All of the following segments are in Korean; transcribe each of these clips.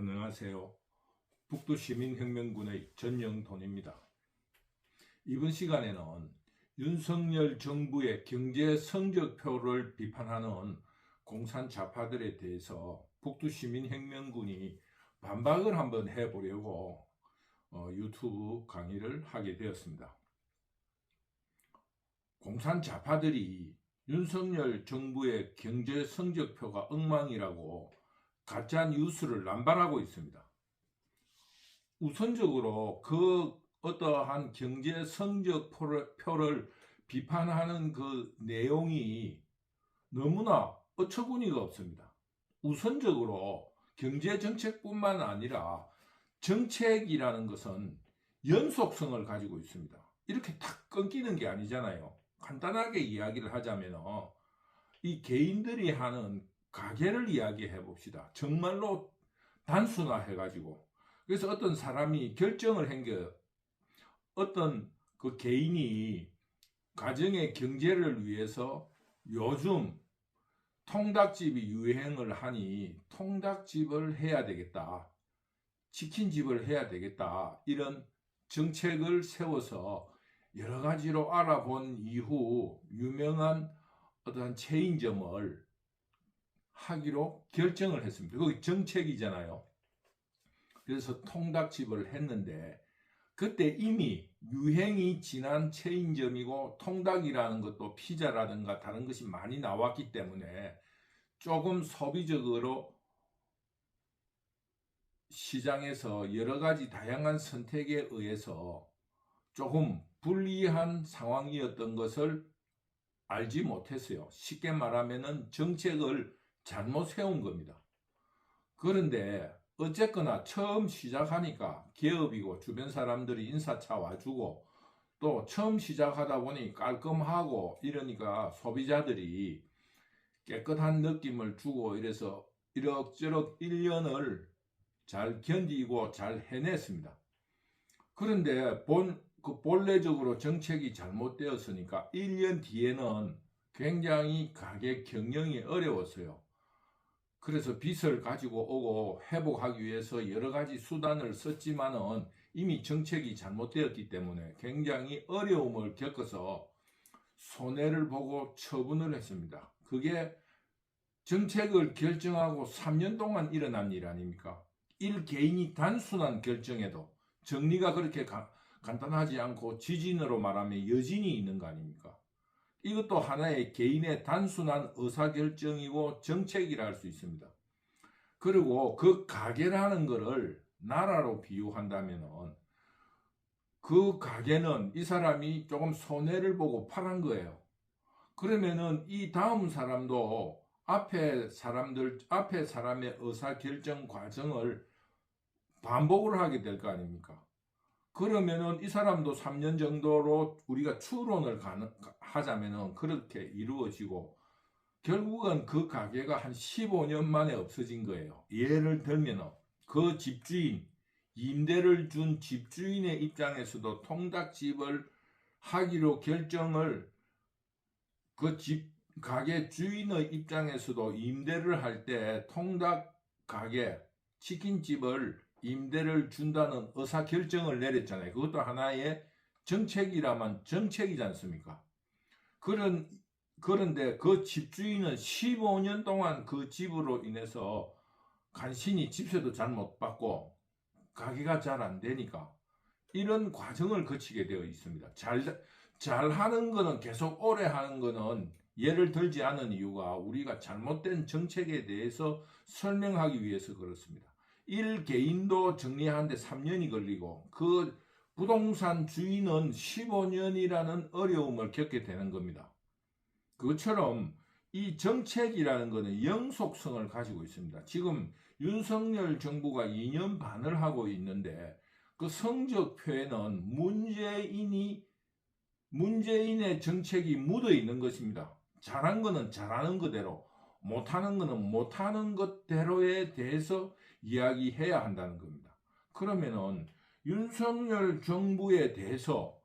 안녕하세요. 북두시민혁명군의 전영돈입니다. 이번 시간에는 윤석열 정부의 경제 성적표를 비판하는 공산 좌파들에 대해서 북두시민혁명군이 반박을 한번 해보려고 어, 유튜브 강의를 하게 되었습니다. 공산 좌파들이 윤석열 정부의 경제 성적표가 엉망이라고 가짜 뉴스를 남발하고 있습니다. 우선적으로 그 어떠한 경제 성적표를 비판하는 그 내용이 너무나 어처구니가 없습니다. 우선적으로 경제 정책뿐만 아니라 정책이라는 것은 연속성을 가지고 있습니다. 이렇게 탁 끊기는 게 아니잖아요. 간단하게 이야기를 하자면 이 개인들이 하는 가게를 이야기해 봅시다. 정말로 단순화해 가지고 그래서 어떤 사람이 결정을 한게 어떤 그 개인이 가정의 경제를 위해서 요즘 통닭집이 유행을 하니 통닭집을 해야 되겠다. 치킨집을 해야 되겠다. 이런 정책을 세워서 여러 가지로 알아본 이후 유명한 어떤 체인점을 하기로 결정을 했습니다. 그게 정책이잖아요. 그래서 통닭집을 했는데 그때 이미 유행이 지난 체인점이고 통닭이라는 것도 피자라든가 다른 것이 많이 나왔기 때문에 조금 소비적으로 시장에서 여러 가지 다양한 선택에 의해서 조금 불리한 상황이었던 것을 알지 못했어요. 쉽게 말하면 정책을 잘못 세운 겁니다. 그런데 어쨌거나 처음 시작하니까 기업이고 주변 사람들이 인사차 와주고 또 처음 시작하다 보니 깔끔하고 이러니까 소비자들이 깨끗한 느낌을 주고 이래서 이럭저럭 1년을 잘 견디고 잘 해냈습니다. 그런데 본, 그 본래적으로 정책이 잘못되었으니까 1년 뒤에는 굉장히 가게 경영이 어려웠어요. 그래서 빚을 가지고 오고 회복하기 위해서 여러 가지 수단을 썼지만은 이미 정책이 잘못되었기 때문에 굉장히 어려움을 겪어서 손해를 보고 처분을 했습니다. 그게 정책을 결정하고 3년 동안 일어난 일 아닙니까? 일 개인이 단순한 결정에도 정리가 그렇게 가, 간단하지 않고 지진으로 말하면 여진이 있는 거 아닙니까? 이것도 하나의 개인의 단순한 의사결정이고 정책이라 할 수 있습니다. 그리고 그 가게라는 것을 나라로 비유한다면 그 가게는 이 사람이 조금 손해를 보고 팔은 거예요. 그러면은 이 다음 사람도 앞에 사람들, 앞에 사람의 의사 결정 과정을 반복을 하게 될 거 아닙니까? 그러면은 이 사람도 3년 정도로 우리가 추론을 가능, 하자면은 그렇게 이루어지고 결국은 그 가게가 한 15년 만에 없어진 거예요. 예를 들면은 그 집주인, 임대를 준 집주인의 입장에서도 통닭집을 하기로 결정을 그 집 가게 주인의 입장에서도 임대를 할 때 통닭 가게 치킨집을 임대를 준다는 의사 결정을 내렸잖아요. 그것도 하나의 정책이라면 정책이지 않습니까? 그런 그런데 그 집주인은 15년 동안 그 집으로 인해서 간신히 집세도 잘 못 받고 가게가 잘 안 되니까 이런 과정을 거치게 되어 있습니다. 잘, 잘 하는 거는 계속 오래 하는 거는 예를 들지 않은 이유가 우리가 잘못된 정책에 대해서 설명하기 위해서 그렇습니다. 1개인도 정리하는데 3년이 걸리고 그 부동산 주인은 15년이라는 어려움을 겪게 되는 겁니다. 그것처럼 이 정책이라는 것은 영속성을 가지고 있습니다. 지금 윤석열 정부가 2년 반을 하고 있는데 그 성적표에는 문재인이 문재인의 정책이 묻어 있는 것입니다. 잘한 거는 잘하는 그대로, 못하는 거는 못하는 것대로에 대해서 이야기해야 한다는 겁니다. 그러면은 윤석열 정부에 대해서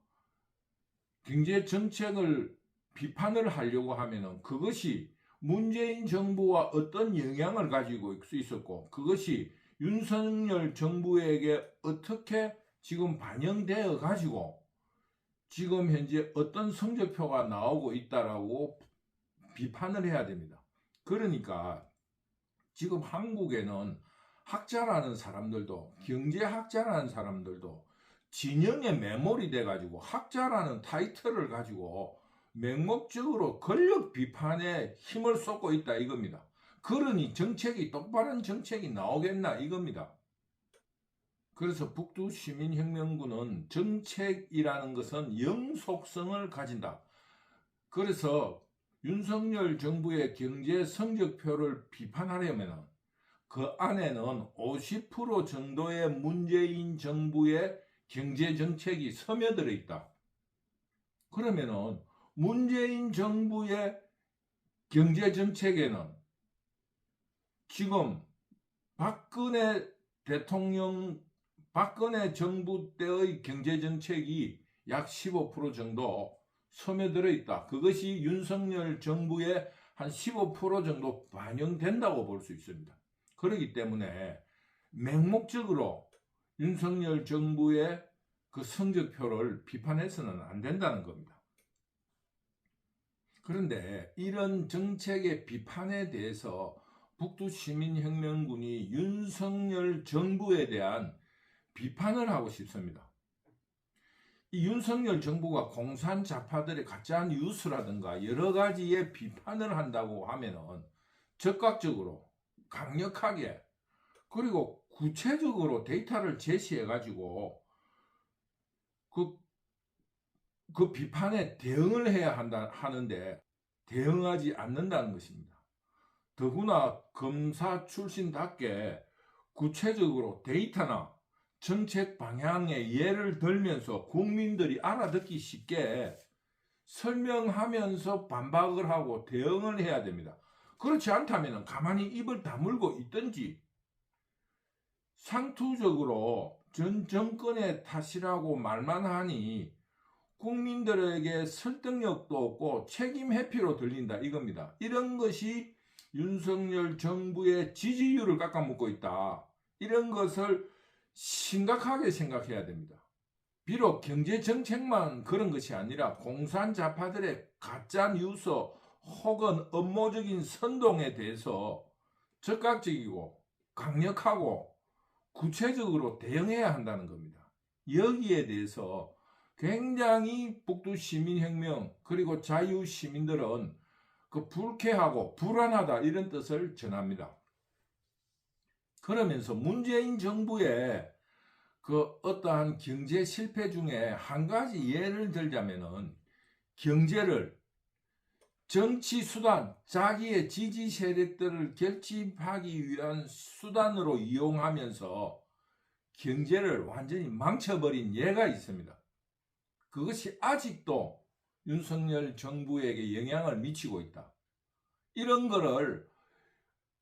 경제 정책을 비판을 하려고 하면은 그것이 문재인 정부와 어떤 영향을 가지고 있었고 그것이 윤석열 정부에게 어떻게 지금 반영되어 가지고 지금 현재 어떤 성적표가 나오고 있다라고 비판을 해야 됩니다. 그러니까 지금 한국에는 학자라는 사람들도 경제학자라는 사람들도 진영에 매몰이 돼가지고 학자라는 타이틀을 가지고 맹목적으로 권력 비판에 힘을 쏟고 있다 이겁니다. 그러니 정책이 똑바른 정책이 나오겠나 이겁니다. 그래서 북두 시민혁명군은 정책이라는 것은 영속성을 가진다. 그래서 윤석열 정부의 경제 성적표를 비판하려면 그 안에는 50% 정도의 문재인 정부의 경제 정책이 스며들어 있다. 그러면은 문재인 정부의 경제 정책에는 지금 박근혜 대통령 박근혜 정부 때의 경제 정책이 약 15% 정도 스며들어 있다. 그것이 윤석열 정부의 한 15% 정도 반영된다고 볼 수 있습니다. 그렇기 때문에 맹목적으로 윤석열 정부의 그 성적표를 비판해서는 안 된다는 겁니다. 그런데 이런 정책의 비판에 대해서 북두시민혁명군이 윤석열 정부에 대한 비판을 하고 싶습니다. 이 윤석열 정부가 공산 좌파들의 가짜 뉴스라든가 여러 가지의 비판을 한다고 하면은 적극적으로 강력하게 그리고 구체적으로 데이터를 제시해 가지고 그, 그 비판에 대응을 해야 한다 하는데 대응하지 않는다는 것입니다. 더구나 검사 출신답게 구체적으로 데이터나 정책 방향에 예를 들면서 국민들이 알아듣기 쉽게 설명하면서 반박을 하고 대응을 해야 됩니다. 그렇지 않다면 가만히 입을 다물고 있든지 상투적으로 전 정권의 탓이라고 말만 하니 국민들에게 설득력도 없고 책임 회피로 들린다 이겁니다. 이런 것이 윤석열 정부의 지지율을 깎아먹고 있다. 이런 것을 심각하게 생각해야 됩니다. 비록 경제 정책만 그런 것이 아니라 공산 좌파들의 가짜 뉴스 혹은 업무적인 선동에 대해서 적극적이고 강력하고 구체적으로 대응해야 한다는 겁니다. 여기에 대해서 굉장히 북두 시민혁명 그리고 자유 시민들은 그 불쾌하고 불안하다 이런 뜻을 전합니다. 그러면서 문재인 정부의 그 어떠한 경제 실패 중에 한 가지 예를 들자면은 경제를 정치 수단, 자기의 지지 세력들을 결집하기 위한 수단으로 이용하면서 경제를 완전히 망쳐버린 예가 있습니다. 그것이 아직도 윤석열 정부에게 영향을 미치고 있다. 이런 거를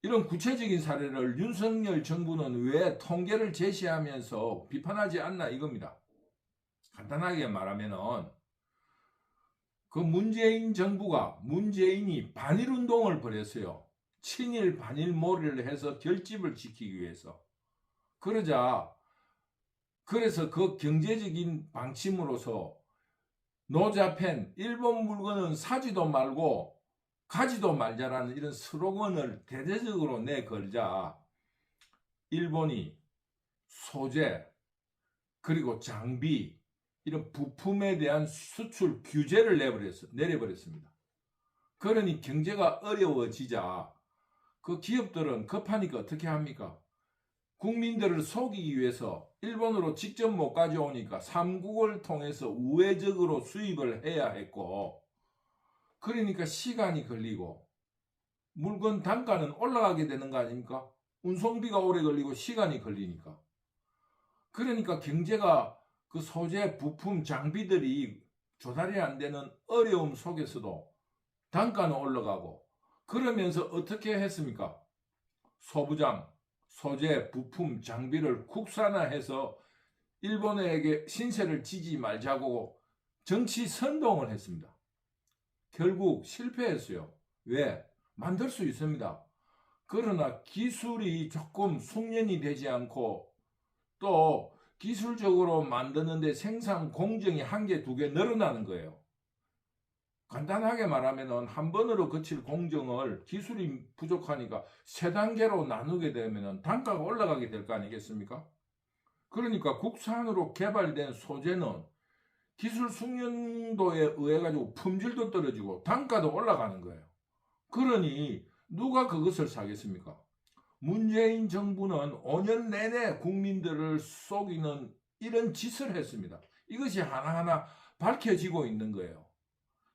이런 구체적인 사례를 윤석열 정부는 왜 통계를 제시하면서 비판하지 않나 이겁니다. 간단하게 말하면은 그 문재인 정부가 문재인이 반일 운동을 벌였어요. 친일 반일 몰이를 해서 결집을 지키기 위해서. 그러자 그래서 그 경제적인 방침으로서 노자펜 일본 물건은 사지도 말고 가지도 말자라는 이런 슬로건을 대대적으로 내걸자 일본이 소재 그리고 장비 이런 부품에 대한 수출 규제를 내버렸어, 내려버렸습니다. 그러니 경제가 어려워지자 그 기업들은 급하니까 어떻게 합니까? 국민들을 속이기 위해서 일본으로 직접 못 가져오니까 삼국을 통해서 우회적으로 수입을 해야 했고 그러니까 시간이 걸리고 물건 단가는 올라가게 되는 거 아닙니까? 운송비가 오래 걸리고 시간이 걸리니까 그러니까 경제가 그 소재, 부품, 장비들이 조달이 안 되는 어려움 속에서도 단가는 올라가고 그러면서 어떻게 했습니까? 소부장, 소재, 부품, 장비를 국산화해서 일본에게 신세를 지지 말자고 정치 선동을 했습니다. 결국 실패했어요. 왜? 만들 수 있습니다. 그러나 기술이 조금 숙련이 되지 않고 또 기술적으로 만드는데 생산 공정이 한 개, 두 개 늘어나는 거예요. 간단하게 말하면은 한 번으로 거칠 공정을 기술이 부족하니까 세 단계로 나누게 되면은 단가가 올라가게 될 거 아니겠습니까? 그러니까 국산으로 개발된 소재는 기술 숙련도에 의해 가지고 품질도 떨어지고 단가도 올라가는 거예요. 그러니 누가 그것을 사겠습니까? 문재인 정부는 5년 내내 국민들을 속이는 이런 짓을 했습니다. 이것이 하나하나 밝혀지고 있는 거예요.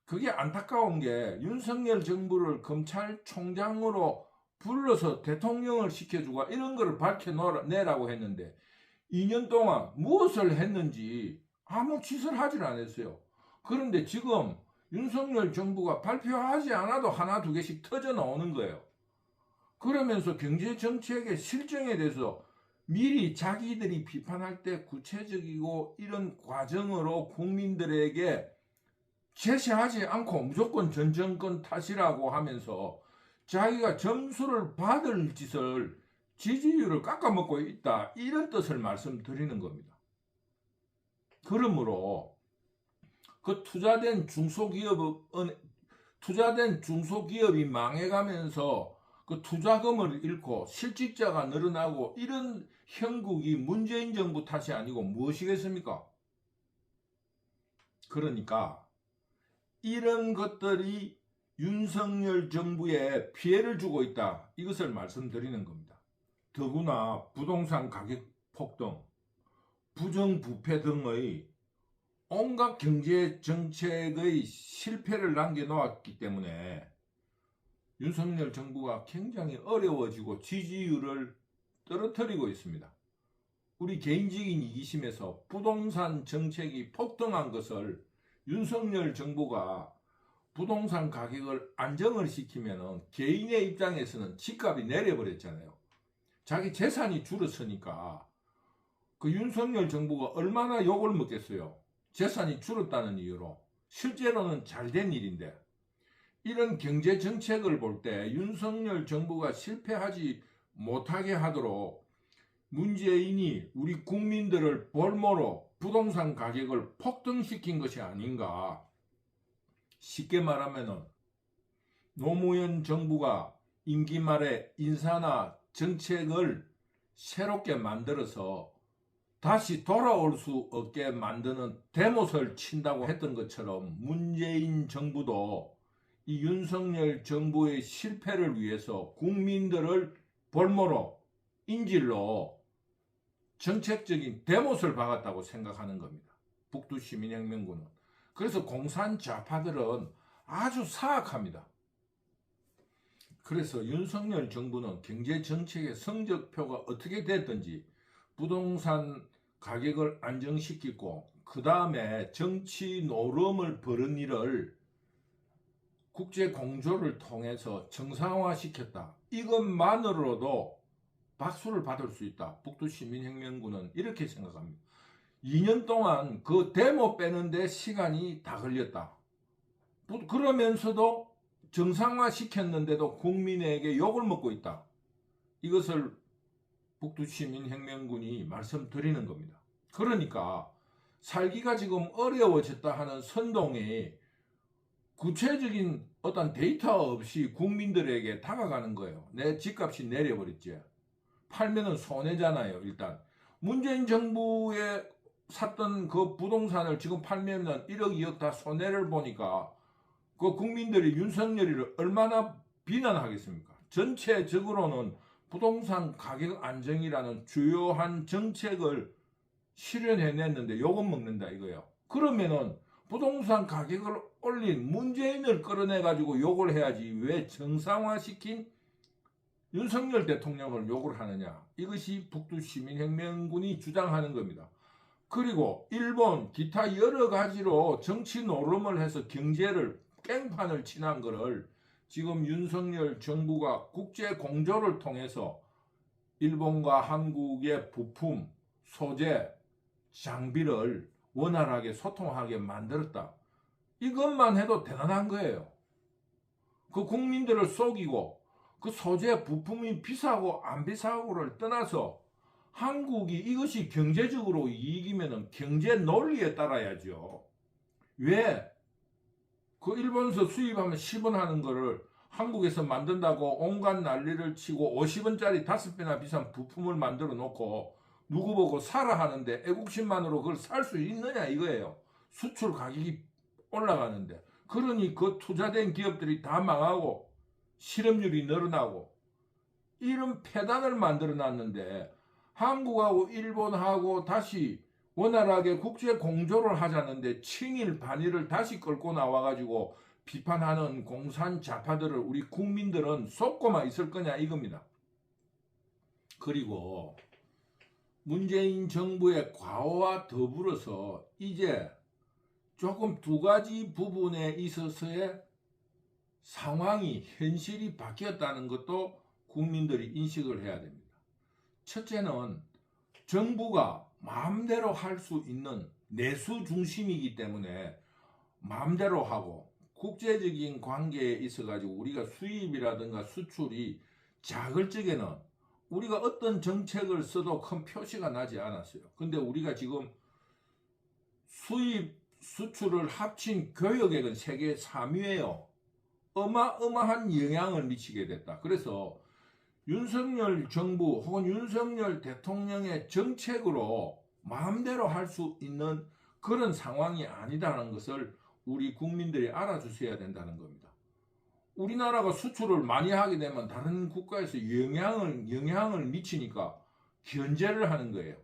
그게 안타까운 게 윤석열 정부를 검찰총장으로 불러서 대통령을 시켜주고 이런 거를 밝혀내라고 했는데 2년 동안 무엇을 했는지 아무 짓을 하질 않았어요. 그런데 지금 윤석열 정부가 발표하지 않아도 하나 두 개씩 터져 나오는 거예요. 그러면서 경제 정책의 실정에 대해서 미리 자기들이 비판할 때 구체적이고 이런 과정으로 국민들에게 제시하지 않고 무조건 전 정권 탓이라고 하면서 자기가 점수를 받을 짓을 지지율을 깎아먹고 있다. 이런 뜻을 말씀드리는 겁니다. 그러므로 그 투자된 중소기업은 투자된 중소기업이 망해가면서 그 투자금을 잃고 실직자가 늘어나고 이런 형국이 문재인 정부 탓이 아니고 무엇이겠습니까? 그러니까 이런 것들이 윤석열 정부에 피해를 주고 있다. 이것을 말씀드리는 겁니다. 더구나 부동산 가격 폭등, 부정부패 등의 온갖 경제 정책의 실패를 남겨놓았기 때문에 윤석열 정부가 굉장히 어려워지고 지지율을 떨어뜨리고 있습니다. 우리 개인적인 이기심에서 부동산 정책이 폭등한 것을 윤석열 정부가 부동산 가격을 안정을 시키면 개인의 입장에서는 집값이 내려버렸잖아요. 자기 재산이 줄었으니까 그 윤석열 정부가 얼마나 욕을 먹겠어요. 재산이 줄었다는 이유로 실제로는 잘 된 일인데 이런 경제 정책을 볼 때 윤석열 정부가 실패하지 못하게 하도록 문재인이 우리 국민들을 볼모로 부동산 가격을 폭등시킨 것이 아닌가. 쉽게 말하면은 노무현 정부가 임기 말에 인사나 정책을 새롭게 만들어서 다시 돌아올 수 없게 만드는 대못을 친다고 했던 것처럼 문재인 정부도 이 윤석열 정부의 실패를 위해서 국민들을 볼모로 인질로 정책적인 대못을 박았다고 생각하는 겁니다. 북두 시민혁명군은. 그래서 공산 좌파들은 아주 사악합니다. 그래서 윤석열 정부는 경제 정책의 성적표가 어떻게 됐든지 부동산 가격을 안정시키고 그 다음에 정치 노름을 벌은 일을 국제 공조를 통해서 정상화시켰다. 이것만으로도 박수를 받을 수 있다. 북두 시민혁명군은 이렇게 생각합니다. 2년 동안 그 데모 빼는데 시간이 다 걸렸다. 그러면서도 정상화 시켰는데도 국민에게 욕을 먹고 있다. 이것을 북두 시민혁명군이 말씀드리는 겁니다. 그러니까 살기가 지금 어려워졌다 하는 선동이 구체적인 어떤 데이터 없이 국민들에게 다가가는 거예요. 내 집값이 내려버렸지. 팔면은 손해잖아요, 일단. 문재인 정부에 샀던 그 부동산을 지금 팔면은 1억, 2억 다 손해를 보니까 그 국민들이 윤석열이를 얼마나 비난하겠습니까? 전체적으로는 부동산 가격 안정이라는 주요한 정책을 실현해냈는데 요금 먹는다 이거예요. 그러면은 부동산 가격을 올린 문재인을 끌어내가지고 욕을 해야지 왜 정상화시킨 윤석열 대통령을 욕을 하느냐. 이것이 북두 시민혁명군이 주장하는 겁니다. 그리고 일본 기타 여러 가지로 정치 노름을 해서 경제를 깽판을 친한 거를 지금 윤석열 정부가 국제 공조를 통해서 일본과 한국의 부품, 소재, 장비를 원활하게 소통하게 만들었다. 이것만 해도 대단한 거예요. 그 국민들을 속이고 그그 소재 부품이 비싸고 안 비싸고를 떠나서 한국이 이것이 경제적으로 이익이면 경제 논리에 따라야죠. 왜? 그 일본에서 수입하면 10원 하는 거를 한국에서 만든다고 온갖 난리를 치고 50원짜리 5배나 비싼 부품을 만들어 놓고 누구 보고 사라 하는데 애국심만으로 그걸 살 수 있느냐 이거예요. 수출 가격이 올라가는데. 그러니 그 투자된 기업들이 다 망하고 실업률이 늘어나고 이런 폐단을 만들어 놨는데 한국하고 일본하고 다시 원활하게 국제 공조를 하자는데 친일 반일을 다시 끌고 나와가지고 비판하는 공산 좌파들을 우리 국민들은 속고만 있을 거냐 이겁니다. 그리고 문재인 정부의 과오와 더불어서 이제 조금 두 가지 부분에 있어서의 상황이 현실이 바뀌었다는 것도 국민들이 인식을 해야 됩니다. 첫째는 정부가 마음대로 할 수 있는 내수 중심이기 때문에 마음대로 하고 국제적인 관계에 있어 가지고 우리가 수입이라든가 수출이 작을 적에는 우리가 어떤 정책을 써도 큰 표시가 나지 않았어요. 근데 우리가 지금 수입 수출을 합친 교역액은 세계 3위예요. 어마어마한 영향을 미치게 됐다. 그래서 윤석열 정부 혹은 윤석열 대통령의 정책으로 마음대로 할 수 있는 그런 상황이 아니다는 것을 우리 국민들이 알아주셔야 된다는 겁니다. 우리나라가 수출을 많이 하게 되면 다른 국가에서 영향을, 영향을 미치니까 견제를 하는 거예요.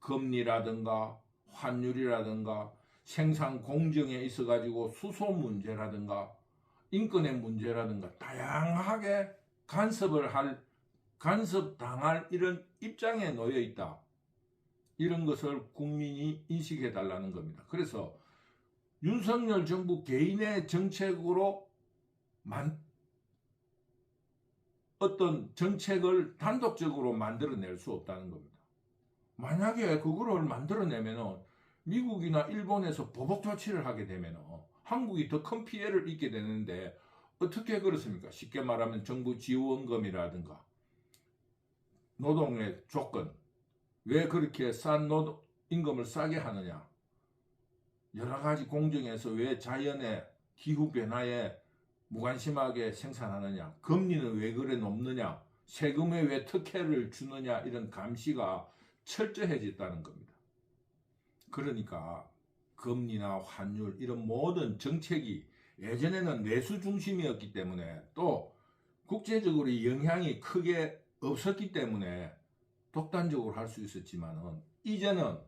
금리라든가 환율이라든가 생산 공정에 있어 가지고 수소 문제라든가 인권의 문제라든가 다양하게 간섭을 할 간섭 당할 이런 입장에 놓여 있다. 이런 것을 국민이 인식해 달라는 겁니다. 그래서 윤석열 정부 개인의 정책으로 만 어떤 정책을 단독적으로 만들어낼 수 없다는 겁니다. 만약에 그거를 만들어내면은 미국이나 일본에서 보복 조치를 하게 되면 한국이 더 큰 피해를 입게 되는데 어떻게 그렇습니까? 쉽게 말하면 정부 지원금이라든가 노동의 조건 왜 그렇게 싼 노동 임금을 싸게 하느냐 여러 가지 공정에서 왜 자연의 기후 변화에 무관심하게 생산하느냐 금리는 왜 그래 높느냐 세금에 왜 특혜를 주느냐 이런 감시가 철저해졌다는 겁니다. 그러니까 금리나 환율 이런 모든 정책이 예전에는 내수 중심이었기 때문에 또 국제적으로 영향이 크게 없었기 때문에 독단적으로 할 수 있었지만은 이제는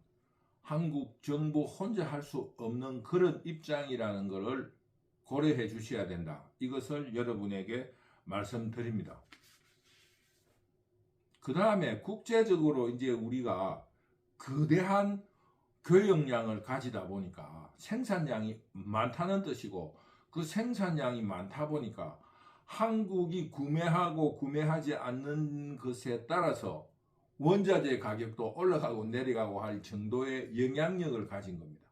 한국 정부 혼자 할 수 없는 그런 입장이라는 것을 고려해 주셔야 된다. 이것을 여러분에게 말씀드립니다. 그 다음에 국제적으로 이제 우리가 거대한 교역량을 가지다 보니까 생산량이 많다는 뜻이고 그 생산량이 많다 보니까 한국이 구매하고 구매하지 않는 것에 따라서 원자재 가격도 올라가고 내려가고 할 정도의 영향력을 가진 겁니다.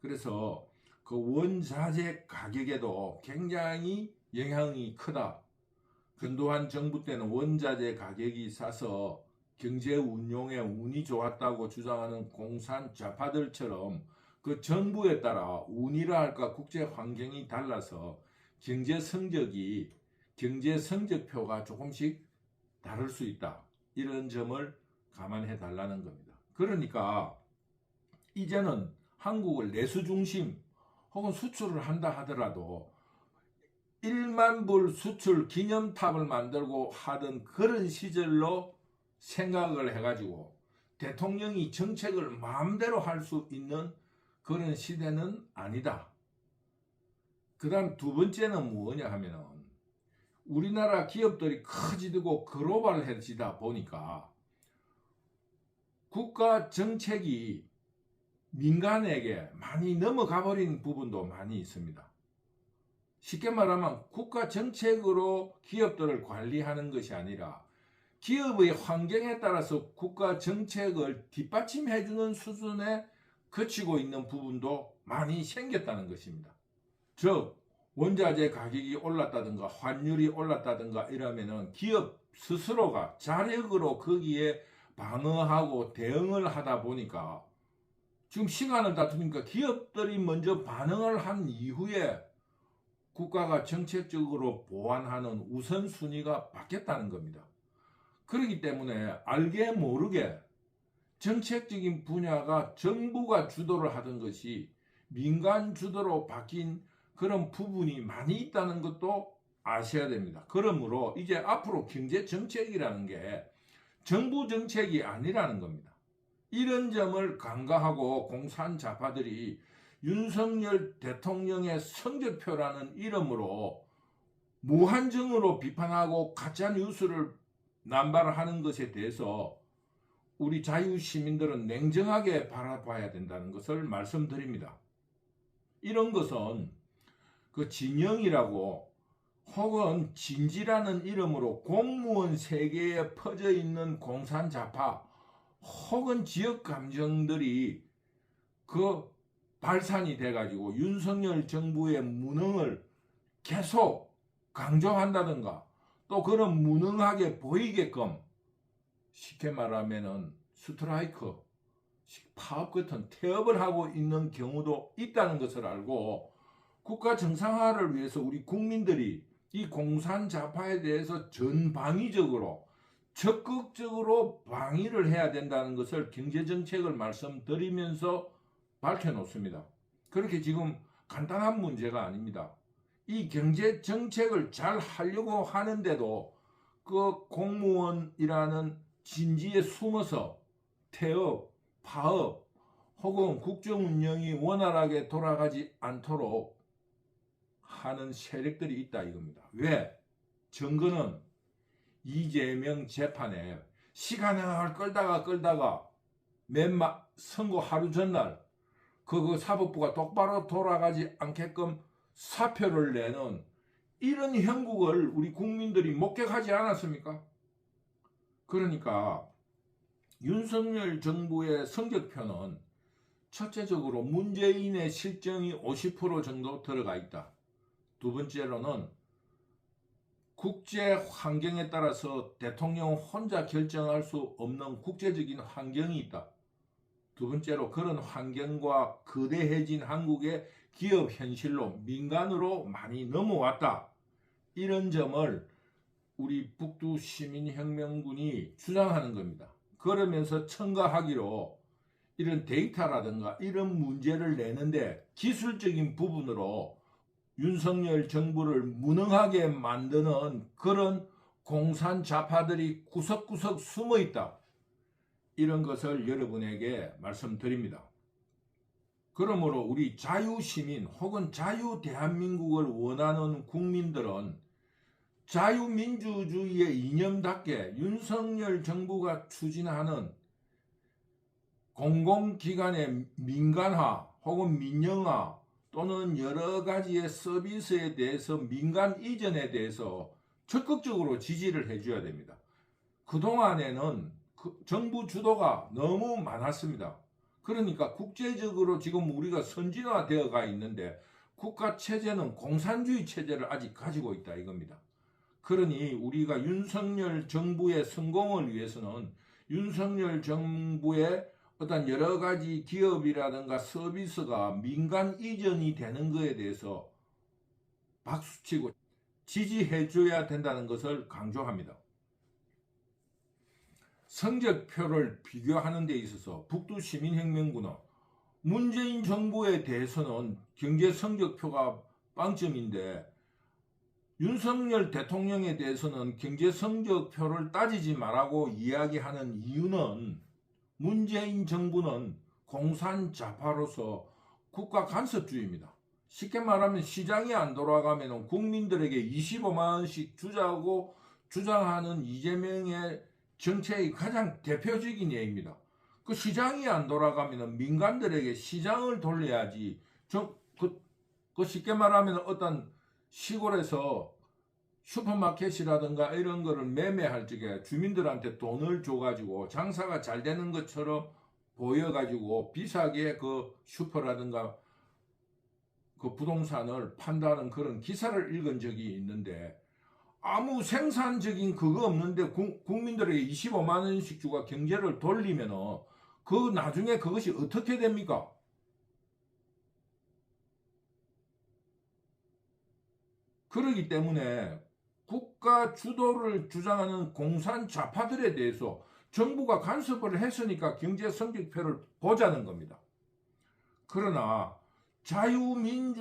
그래서 그 원자재 가격에도 굉장히 영향이 크다. 전두환 정부 때는 원자재 가격이 싸서 경제 운용에 운이 좋았다고 주장하는 공산 좌파들처럼 그 정부에 따라 운이라 할까 국제 환경이 달라서 경제 성적이 경제 성적표가 조금씩 다를 수 있다. 이런 점을 감안해 달라는 겁니다. 그러니까 이제는 한국을 내수 중심 혹은 수출을 한다 하더라도 1만 불 수출 기념탑을 만들고 하던 그런 시절로 생각을 해가지고 대통령이 정책을 마음대로 할 수 있는 그런 시대는 아니다. 그 다음 두 번째는 뭐냐 하면은 우리나라 기업들이 커지고 글로벌해지다 보니까 국가 정책이 민간에게 많이 넘어가 버린 부분도 많이 있습니다. 쉽게 말하면 국가 정책으로 기업들을 관리하는 것이 아니라 기업의 환경에 따라서 국가 정책을 뒷받침해 주는 수준에 거치고 있는 부분도 많이 생겼다는 것입니다. 즉, 원자재 가격이 올랐다든가 환율이 올랐다든가 이러면은 기업 스스로가 자력으로 거기에 방어하고 대응을 하다 보니까 지금 시간을 다투니까 기업들이 먼저 반응을 한 이후에 국가가 정책적으로 보완하는 우선순위가 바뀌었다는 겁니다. 그렇기 때문에 알게 모르게 정책적인 분야가 정부가 주도를 하던 것이 민간 주도로 바뀐 그런 부분이 많이 있다는 것도 아셔야 됩니다. 그러므로 이제 앞으로 경제 정책이라는 게 정부 정책이 아니라는 겁니다. 이런 점을 간과하고 공산 좌파들이 윤석열 대통령의 성적표라는 이름으로 무한정으로 비판하고 가짜 뉴스를 남발하는 것에 대해서 우리 자유 시민들은 냉정하게 바라봐야 된다는 것을 말씀드립니다. 이런 것은 그 진영이라고 혹은 진지라는 이름으로 공무원 세계에 퍼져 있는 공산 좌파 혹은 지역 감정들이 그 발산이 돼가지고 윤석열 정부의 무능을 계속 강조한다든가 또 그런 무능하게 보이게끔 쉽게 말하면은 스트라이크 파업 같은 태업을 하고 있는 경우도 있다는 것을 알고 국가 정상화를 위해서 우리 국민들이 이 공산 좌파에 대해서 전방위적으로 적극적으로 방위를 해야 된다는 것을 경제정책을 말씀드리면서 밝혀놓습니다. 그렇게 지금 간단한 문제가 아닙니다. 이 경제정책을 잘 하려고 하는데도 그 공무원이라는 진지에 숨어서 태업, 파업 혹은 국정 운영이 원활하게 돌아가지 않도록 하는 세력들이 있다 이겁니다. 왜? 증거는 이재명 재판에 시간을 끌다가 끌다가 맨마 선거 하루 전날 그 사법부가 똑바로 돌아가지 않게끔 사표를 내는 이런 형국을 우리 국민들이 목격하지 않았습니까? 그러니까 윤석열 정부의 성적표는 첫째적으로 문재인의 실정이 50% 정도 들어가 있다. 두 번째로는 국제 환경에 따라서 대통령 혼자 결정할 수 없는 국제적인 환경이 있다. 두 번째로 그런 환경과 거대해진 한국의 기업 현실로 민간으로 많이 넘어왔다. 이런 점을 우리 북두 시민혁명군이 주장하는 겁니다. 그러면서 첨가하기로 이런 데이터라든가 이런 문제를 내는데 기술적인 부분으로 윤석열 정부를 무능하게 만드는 그런 공산 좌파들이 구석구석 숨어 있다. 이런 것을 여러분에게 말씀드립니다. 그러므로 우리 자유시민 혹은 자유 대한민국을 원하는 국민들은 자유민주주의의 이념답게 윤석열 정부가 추진하는 공공기관의 민간화 혹은 민영화 또는 여러 가지의 서비스에 대해서 민간 이전에 대해서 적극적으로 지지를 해줘야 됩니다. 그동안에는 그 정부 주도가 너무 많았습니다. 그러니까 국제적으로 지금 우리가 선진화되어 가 있는데 국가 체제는 공산주의 체제를 아직 가지고 있다 이겁니다. 그러니 우리가 윤석열 정부의 성공을 위해서는 윤석열 정부의 어떤 여러 가지 기업이라든가 서비스가 민간 이전이 되는 것에 대해서 박수치고 지지해 줘야 된다는 것을 강조합니다. 성적표를 비교하는 데 있어서 북두 시민혁명군은 문재인 정부에 대해서는 경제 성적표가 빵점인데 윤석열 대통령에 대해서는 경제 성적표를 따지지 말라고 이야기하는 이유는 문재인 정부는 공산 좌파로서 국가 간섭주의입니다. 쉽게 말하면 시장이 안 돌아가면 국민들에게 25만 원씩 주자고 주장하는 이재명의 정책이 가장 대표적인 예입니다. 그 시장이 안 돌아가면 민간들에게 시장을 돌려야지. 저, 그, 그 쉽게 말하면 어떤 시골에서 슈퍼마켓이라든가 이런 거를 매매할 적에 주민들한테 돈을 줘가지고 장사가 잘 되는 것처럼 보여가지고 비싸게 그 슈퍼라든가 그 부동산을 판다는 그런 기사를 읽은 적이 있는데 아무 생산적인 그거 없는데 구, 국민들에게 25만 원씩 주가 경제를 돌리면은 그 나중에 그것이 어떻게 됩니까? 그러기 때문에 국가 주도를 주장하는 공산 좌파들에 대해서 정부가 간섭을 했으니까 경제 성적표를 보자는 겁니다. 그러나 자유민주주의를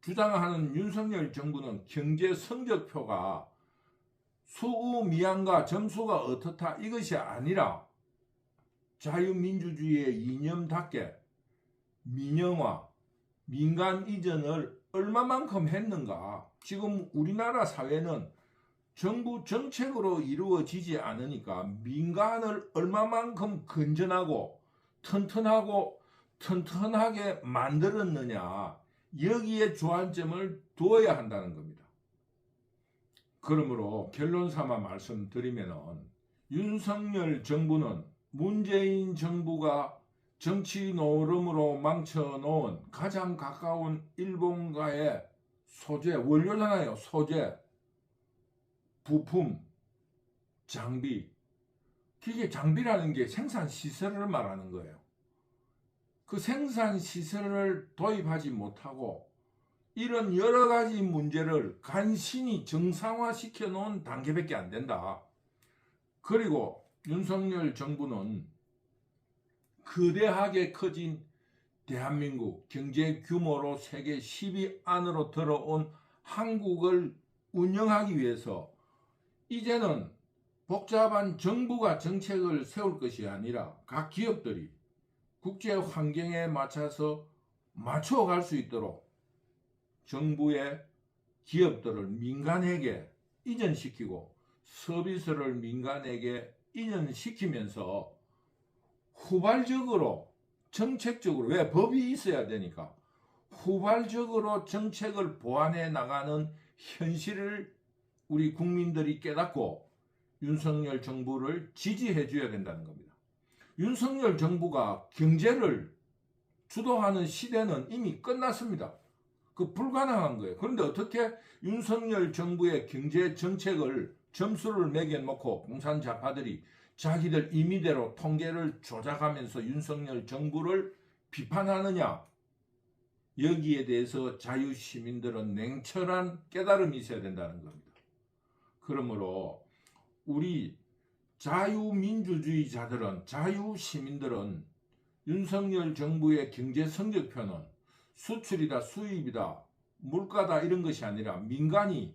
주장하는 윤석열 정부는 경제 성적표가 수우미양과 점수가 어떻다 이것이 아니라 자유민주주의의 이념답게 민영화, 민간 이전을 얼마만큼 했는가. 지금 우리나라 사회는 정부 정책으로 이루어지지 않으니까 민간을 얼마만큼 건전하고 튼튼하고 튼튼하게 만들었느냐. 여기에 주안점을 두어야 한다는 겁니다. 그러므로 결론 삼아 말씀드리면은 윤석열 정부는 문재인 정부가 정치 노름으로 망쳐놓은 가장 가까운 일본과의 소재, 원료잖아요. 소재, 부품, 장비. 기계 장비라는 게 생산 시설을 말하는 거예요. 그 생산 시설을 도입하지 못하고 이런 여러 가지 문제를 간신히 정상화 시켜 놓은 단계밖에 안 된다. 그리고 윤석열 정부는 거대하게 커진 대한민국 경제 규모로 세계 10위 안으로 들어온 한국을 운영하기 위해서 이제는 복잡한 정부가 정책을 세울 것이 아니라 각 기업들이 국제 환경에 맞춰서 맞춰갈 수 있도록 정부의 기업들을 민간에게 이전시키고 서비스를 민간에게 이전시키면서 후발적으로 정책적으로 왜 법이 있어야 되니까 후발적으로 정책을 보완해 나가는 현실을 우리 국민들이 깨닫고 윤석열 정부를 지지해 줘야 된다는 겁니다. 윤석열 정부가 경제를 주도하는 시대는 이미 끝났습니다. 그 불가능한 거예요. 그런데 어떻게 윤석열 정부의 경제 정책을 점수를 매겨놓고 공산 좌파들이 자기들 임의대로 통계를 조작하면서 윤석열 정부를 비판하느냐? 여기에 대해서 자유시민들은 냉철한 깨달음이 있어야 된다는 겁니다. 그러므로 우리 자유민주주의자들은, 자유시민들은 윤석열 정부의 경제 성적표는 수출이다, 수입이다, 물가다 이런 것이 아니라 민간이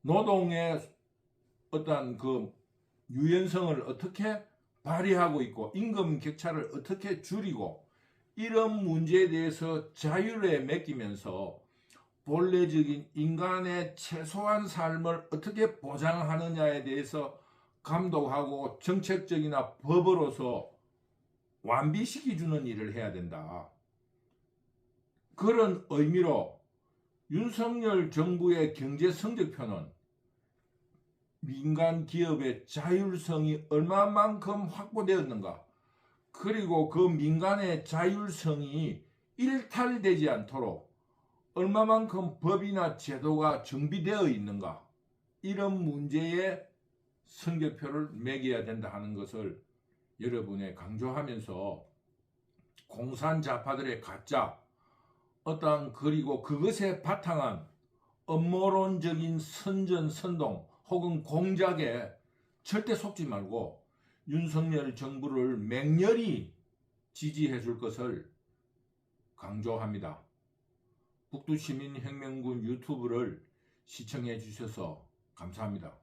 노동의 어떤 그 유연성을 어떻게 발휘하고 있고 임금 격차를 어떻게 줄이고 이런 문제에 대해서 자유를 맡기면서 본래적인 인간의 최소한 삶을 어떻게 보장하느냐에 대해서 감독하고 정책적이나 법으로서 완비시켜주는 일을 해야 된다. 그런 의미로 윤석열 정부의 경제 성적표는 민간 기업의 자율성이 얼마만큼 확보되었는가. 그리고 그 민간의 자율성이 일탈되지 않도록 얼마만큼 법이나 제도가 정비되어 있는가. 이런 문제에 성적표를 매겨야 된다 하는 것을 여러분에 강조하면서 공산 좌파들의 가짜 어떠한 그리고 그것에 바탕한 음모론적인 선전 선동 혹은 공작에 절대 속지 말고 윤석열 정부를 맹렬히 지지해 줄 것을 강조합니다. 북두시민혁명군 유튜브를 시청해 주셔서 감사합니다.